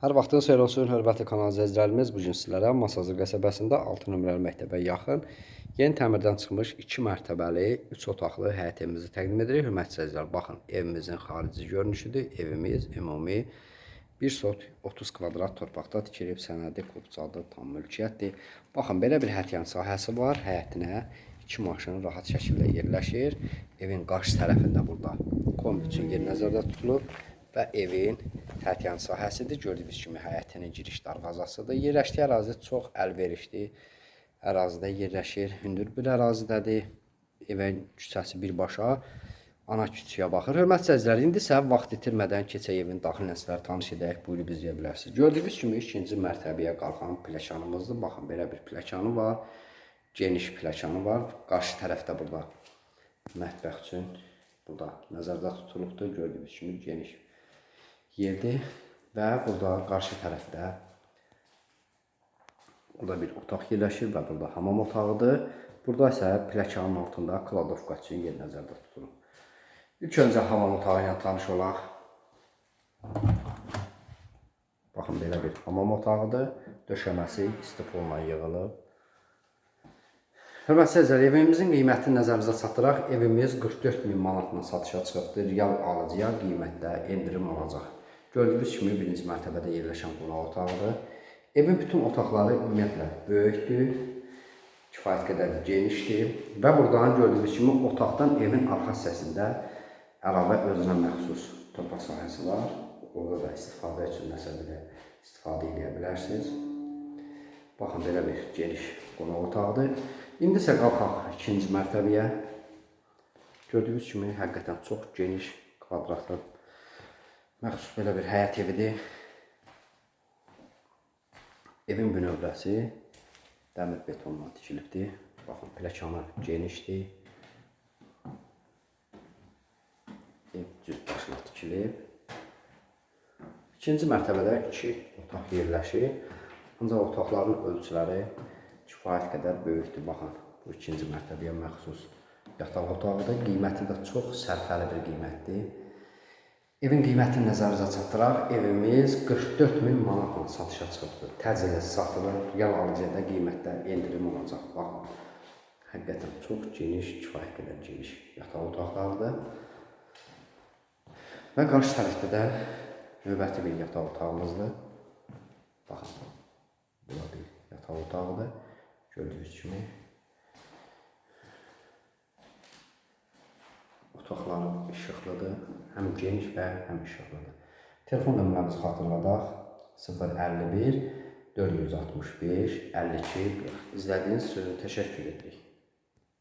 Hər vaxtınız xeyir olsun, hörmətli kanal izləyicilərimiz. Bu gün sizlərə Masazır qəsəbəsində 6 nömrəli məktəbə yaxın yeni təmirdən çıxmış 2 mərtəbəli, 3 otaqlı həyət evimizi təqdim edirik. Hörmətli izləyicilər, baxın, evimizin xarici görünüşüdür. Evimiz ümumi 1 sot 30 kvadrat torpaqda tikilib, sənədi qubcadır, tam mülkiyyətdir. Baxın, belə bir həyət yan sahəsi var. Həyətinə 2 maşın rahat şəkildə yerləşir. Evin qarşı tərəfində burada kom üçün yer nəzərdə tutulub və evin həyətyan sahəsidir. Gördüyünüz kimi həyətinin giriş darvazasıdır. Yerləşdiyi ərazi çox əlverişli ərazidə yerləşir. Hündür bir ərazidədir. Evin küçəsi birbaşa ana küçüyə baxır. Hörmətli izləyicilər, indi isə vaxt itirmədən keçək evin daxil nəsləri tanış edək. Buyurub izləyə bilərsiniz. Gördüyünüz kimi ikinci mərtəbəyə qalxan pləkanımızdır. Baxın, belə bir pləkanı var. Geniş pləkanı var. Qarşı tərəfdə burada mətbəx üçün burada nəzərdə tutulubdur. Gördüyünüz kimi geniş yerdir və burada qarşı tərəfdə burada bir otaq yerləşir və burada hamam otağıdır. Burada isə pləkanın altında kladovka üçün yer nəzərdə tutulub. İlk öncə hamam otağı ilə tanış olaq. Baxın belə bir hamam otağıdır. Döşəməsi istipolla yığılıb. Hörmətli izləyicilər, evimizin qiymətini nəzərinizə çatdıraq. Evimiz 44 min manatla satışa çıxıbdır. Real alıcıya qiymətdə endirim olacaq. Gördüyünüz kimi birinci mərtəbədə yerləşən qonaq otağıdır. Evin bütün otaqları ümumiyyətlə böyükdür, kifayət qədər genişdir və buradan gördüyünüz kimi otaqdan evin arxa hissəsində əlavə özünə məxsus torpaq sahəsi var. Orada da istifadə üçün nəsə belə istifadə edə bilərsiniz. Baxın belə bir geniş qonaq otağıdır. İndi isə qalxaq ikinci mərtəbəyə. Gördüyünüz kimi həqiqətən çox geniş kvadratlı məxsus belə bir həyət evidir. Evin bünövrəsi dəmir betonla tikilibdir. Baxın, pləkanı genişdir. Ev cüt başına tikilib. İkinci mərtəbədə iki otaq yerləşir. Ancaq otaqların ölçüləri kifayət qədər böyükdür. Baxın, bu ikinci mərtəbəyə məxsus yataq otağıdır. Qiyməti də çox sərfəli bir qiymətdir. Evin qiymətini nəzərinizə çatdıraq. Evimiz 44 min manatla satışa çıxıbdır. Təcili satılır. Real alıcıya da qiymətdə endirim olacaq. Baxın, həqiqətən çox geniş, kifayət qədər geniş yataq otaqlarıdır. Və qarşı tərəfdə də növbəti bir yataq otağımızdır. Baxın, bura bir yataq otağıdır. Gördüyünüz kimi Otaqları işıqlıdır. Həm geniş və həm işıqlıdır. Telefon nömrəmizi xatırladaq. 051 465 52 40. İzlədiyiniz üçün təşəkkür edirik.